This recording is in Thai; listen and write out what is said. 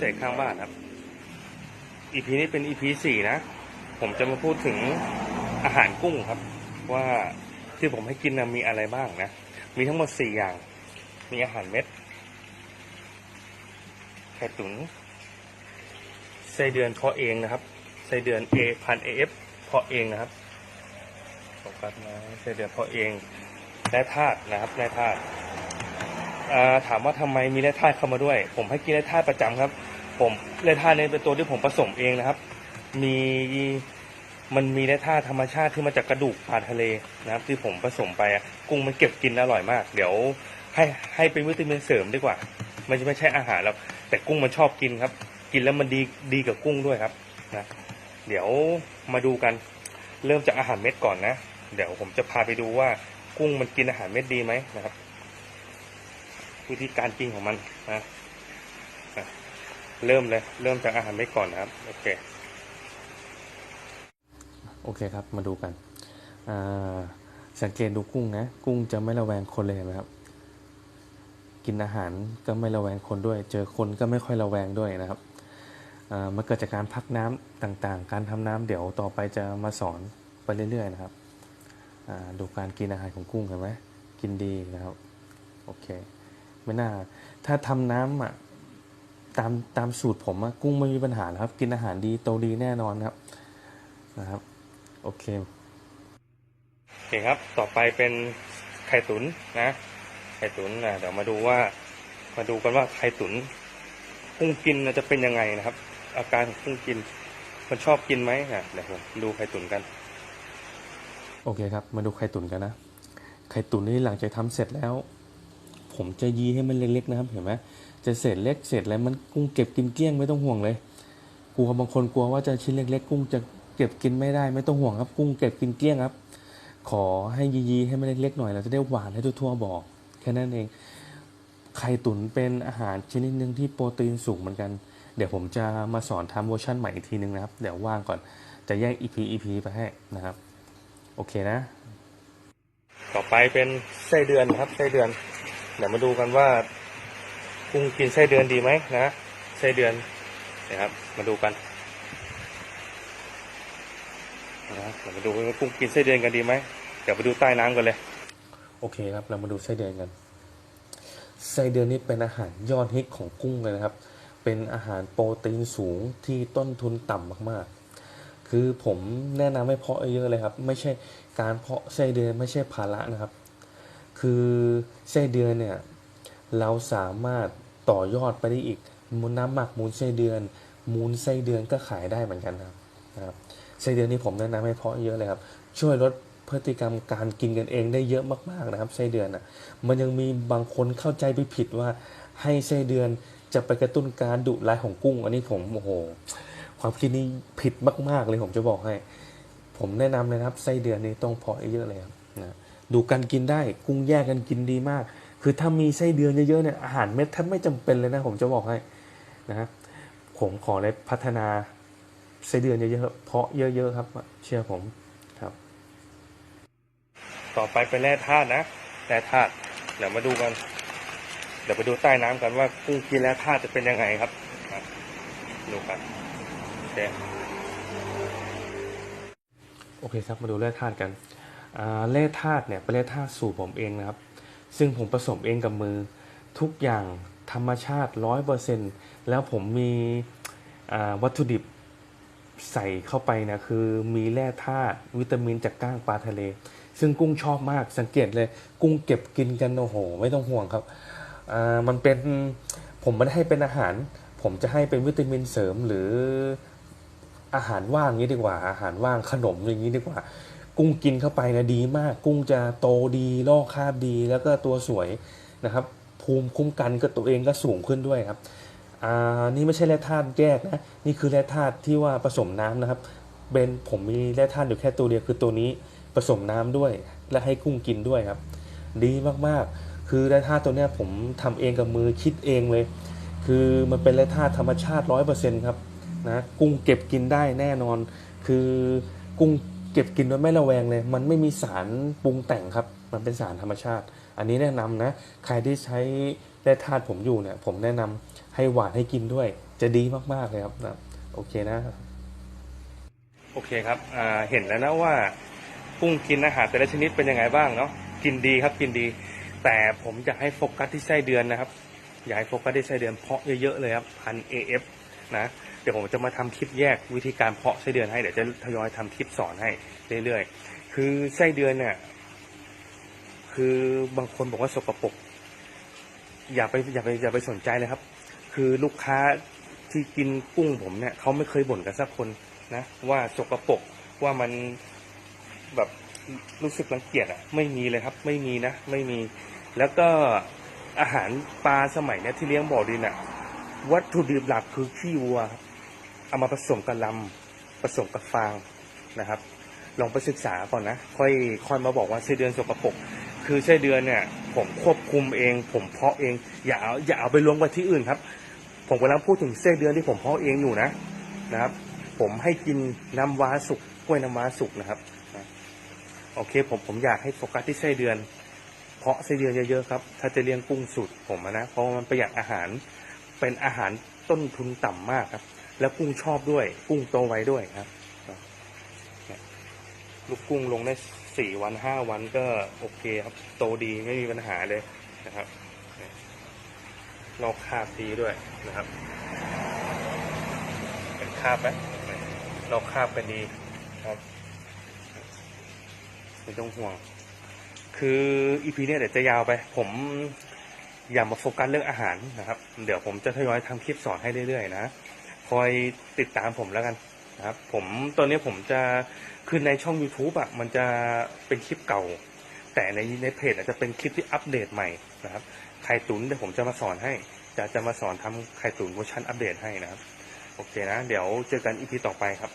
ษตรข้างบ้านครับ EP นี้เป็น EP สี่นะ ผมจะมาพูดถึงอาหารกุ้งครับ ว่าที่ผมให้กินนะมีอะไรบ้างนะ มีทั้งหมดสี่อย่าง มีอาหารเม็ดไข่ตุ๋นไส้เดือนเพาะเองนะครับไส้เดือน A พัน AF เพาะเองนะครับโฟกัสนะไส้เดือนเพาะเองแร่ธาตุนะครับแร่ธาตุ ถามว่าทำไมมีแร่ธาตุเข้ามาด้วย ผมให้กินแร่ธาตุประจำครับ ผมแร่ธาตุนี้เป็นตัวที่ผมผสมเองนะครับ มีมันมีแร่ธาตุธรรมชาติที่มาจากกระดูกปลาทะเลนะครับ ที่ผมผสมไปกุ้งมันเก็บกินอร่อยมาก เดี๋ยวให้ให้เป็นวิตามินเสริมดีกว่ามันจะไม่ใช่อาหารแล้วแต่กุ้งมันชอบกินครับ กินแล้วมันดีดีกับกุ้งด้วยครับนะเดี๋ยวมาดูกันเริ่มจากอาหารเม็ดก่อนนะ เดี๋ยวผมจะพาไปดูว่ากุ้งมันกินอาหารเม็ดดีไหมนะครับ วิธีการกินของมันนะเริ่มเลย เริ่มจากอาหารเม็ดก่อนนะครับ โอเค โอเคครับ มาดูกัน สังเกตดูกุ้งนะ กุ้งจะไม่ระแวงคนเลยเห็นไหมครับ กินอาหารก็ไม่ระแวงคนด้วย เจอคนก็ไม่ค่อยระแวงด้วยนะครับอ่ามันเกิดจากการพักน้ำต่างๆ การทำน้ำเดี๋ยวต่อไปจะมาสอนไปเรื่อยๆนะครับ ดูการกินอาหารของกุ้งเห็นไหมกินดีนะครับ โอเค ไม่น่า ถ้าทำน้ำอะตามตามสูตรผมอะกุ้งไม่มีปัญหาครับ กินอาหารดีโตดีแน่นอนครับนะครับ โอเคโอเคครับ ต่อไปเป็นไข่ตุ๋นนะ ไข่ตุ๋นนะเดี๋ยวมาดูว่า มาดูกันว่าไข่ตุ๋นกุ้งกินจะเป็นยังไงนะครับ อาการของกุ้งกิน มันชอบกินไหมอะเดี๋ยวผมดูไข่ตุ๋นกัน โอเคครับ มาดูไข่ตุ๋นกันนะไข่ตุ๋นนี่หลังจากทำเสร็จแล้ว ผมจะยีให้มันเล็กๆนะครับ เห็นไหมจะเศษเล็กเศษอะไรมันกุ้งเก็บกินเกลี้ยงไม่ต้องห่วงเลยกลัวบางคนกลัวว่าจะชิ้นเล็กๆ กุ้งจะเก็บกินไม่ได้ไม่ต้องห่วงครับ กุ้งเก็บกินเกลี้ยงครับ ขอให้ยีๆให้มันเล็กๆหน่อยเราจะได้หวานให้ทั่วๆบอกแค่นั้นเองไข่ตุ๋นเป็นอาหารชนิดหนึ่งที่โปรตีนสูงเหมือนกัน เดี๋ยวผมจะมาสอนทำเวอร์ชันใหม่อีกทีนึงนะครับ เดี๋ยวว่างก่อนจะแยก EP EP ไปให้นะครับ โอเคนะ ต่อไปเป็นไส้เดือนนะครับไส้เดือน เดี๋ยวมาดูกันว่ากุ้งกินไส้เดือนดีไหมนะไส้เดือนนะครับ มาดูกันนะเดี๋ยวมาดูว่ากุ้งกินไส้เดือนกันดีไหมเดี๋ยวไปดูใต้น้ำกันเลย โอเคครับ เรามาดูไส้เดือนกันไส้เดือนนี้เป็นอาหารยอดฮิตของกุ้งเลยนะครับ เป็นอาหารโปรตีนสูงที่ต้นทุนต่ำมากๆ คือผมแนะนำให้เพาะเยอะเลยครับ ไม่ใช่การเพาะไส้เดือนไม่ใช่ภาระนะครับ คือไส้เดือนเนี่ยเราสามารถต่อยอดไปได้อีกมูลน้ำหมักมูลไส้เดือน มูลไส้เดือนก็ขายได้เหมือนกันนะครับนะครับไส้เดือนนี้ผมแนะนำให้เพาะเยอะเลยครับ ช่วยลดพฤติกรรมการกินกันเองได้เยอะมากๆนะครับไส้เดือนอะมันยังมีบางคนเข้าใจไปผิดว่าให้ไส้เดือนจะไปกระตุ้นการดุร้ายของกุ้ง อันนี้ผมโอ้โหความคิดนี้ผิดมาก ๆ เลยผมจะบอกให้ ผมแนะนำเลยครับไส้เดือนนี้ต้องเพาะเยอะเลยครับนะ ดูกันกินได้ กุ้งแยกกันกินดีมาก คือถ้ามีไส้เดือนเยอะๆเนี่ยอาหารเม็ดแทบไม่จำเป็นเลยนะ ผมจะบอกให้นะผมขอเลยพัฒนาไส้เดือนเยอะๆเพาะเยอะๆครับ เชื่อผมครับ ต่อไปเป็นแร่ธาตุนะแร่ธาตุเดี๋ยวมาดูกัน เดี๋ยวไปดูใต้น้ำกันว่ากุ้งกินแร่ธาตุจะเป็นยังไงครับครับดูกันโอเคโอเคครับมาดูแร่ธาตุกัน อ่าแร่ธาตุเนี่ยเป็นแร่ธาตุสูตรผมเองนะครับ ซึ่งผมผสมเองกับมือทุกอย่างธรรมชาติร้อยเปอร์เซ็นแล้วผมมีวัตถุดิบใส่เข้าไปนะคือมีแร่ธาตุวิตามินจากก้างปลาทะเล ซึ่งกุ้งชอบมากสังเกตเลย กุ้งเก็บกินกันโอ้โห ไม่ต้องห่วงครับมันเป็นผมไม่ได้ให้เป็นอาหาร ผมจะให้เป็นวิตามินเสริมหรืออาหารว่างนี้ดีกว่า อาหารว่างขนมอย่างนี้ดีกว่า กุ้งกินเข้าไปนะดีมาก กุ้งจะโตดีลอกคราบดีแล้วก็ตัวสวยนะครับ ภูมิคุ้มกันก็ตัวเองก็สูงขึ้นด้วยครับอ่านี่ไม่ใช่แร่ธาตุแยกนะนี่คือแร่ธาตุที่ว่าผสมน้ำนะครับเบนผมมีแร่ธาตุอยู่แค่ตัวเดียวคือตัวนี้ผสมน้ำด้วย และให้กุ้งกินด้วยครับ ดีมากๆ คือแร่ธาตุตัวเนี้ยผมทำเองกับมือคิดเองเลย คือมันเป็นแร่ธาตุธรรมชาติร้อยเปอร์เซ็นต์ครับนะกุ้งเก็บกินได้แน่นอน คือกุ้ง เก็บกินโดยไม่ระแวงเลย มันไม่มีสารปรุงแต่งครับ มันเป็นสารธรรมชาติ อันนี้แนะนำนะ ใครที่ใช้แร่ธาตุผมอยู่เนี่ย ผมแนะนำให้หวานให้กินด้วย จะดีมากๆเลยครับนะโอเคนะ โอเคครับเห็นแล้วนะว่ากุ้งกินอาหารแต่ละชนิดเป็นยังไงบ้างเนาะ กินดีครับกินดี แต่ผมอยากให้โฟกัสที่ไส้เดือนนะครับ อยากให้โฟกัสที่ไส้เดือนเพาะเยอะๆเลยครับพัน AF นะ ดี๋ยวผมจะมาทำคลิปแยกวิธีการเพาะไส้เดือนให้เดี๋ยวจะทยอยทำคลิปสอนให้เรื่อยๆ คือไส้เดือนเนี่ยคือบางคนบอกว่าสกปรกอย่าไปอย่าไปอย่าไปสนใจเลยครับ คือลูกค้าที่กินกุ้งผมเนี่ยเขาไม่เคยบ่นกันสักคนนะว่าสกปรกว่ามันแบบรู้สึกรังเกียจอะ ไม่มีเลยครับ ไม่มีนะไม่มี แล้วก็อาหารปลาสมัยเนี้ยที่เลี้ยงบ่อดินอะ วัตถุดิบหลักคือขี้วัวครับ เอามาผสมกับลำผสมกับฟางนะครับ ลองไปศึกษาก่อนนะ ค่อยค่อยมาบอกว่าไส้เดือนสกปรกคือไส้เดือนเนี่ย ผมควบคุมเอง ผมเพาะเองอย่าเอาอย่าเอาไปรวมกับที่อื่นครับ ผมกำลังพูดถึงไส้เดือนที่ผมเพาะเองอยู่นะนะครับ ผมให้กินน้ำว้าสุกกล้วยน้ำว้าสุกนะครับโอเคผมผมอยากให้โฟกัสที่ไส้เดือน เพาะไส้เดือนเยอะๆครับ ถ้าจะเลี้ยงกุ้งสุดผมนะเพราะมันประหยัดอาหารเป็นอาหารต้นทุนต่ำมากครับ แล้วกุ้งชอบด้วย กุ้งโตไวด้วยครับลูกกุ้งลงได้สี่วันห้าวันก็โอเคครับ โตดีไม่มีปัญหาเลยนะครับเนี่ยลอกคาบดีด้วยนะครับเป็นคาบไหมลอกคาบกันดีครับไม่ต้องห่วง คืออีพีเนี่ยเดี๋ยวจะยาวไป ผมอย่ามาโฟกัสเรื่องอาหารนะครับ เดี๋ยวผมจะทยอยทำคลิปสอนให้เรื่อยๆนะ คอยติดตามผมแล้วกันนะครับ ผมตอนนี้ผมจะคือในช่อง YouTube อะมันจะเป็นคลิปเก่า แต่ในในเพจอาจจะเป็นคลิปที่อัปเดตใหม่นะครับไข่ตุ๋นเดี๋ยวผมจะมาสอนให้ จะจะมาสอนทำไข่ตุ๋นเวอร์ชันอัปเดตให้นะครับ โอเคนะ เดี๋ยวเจอกันอีพีต่อไปครับ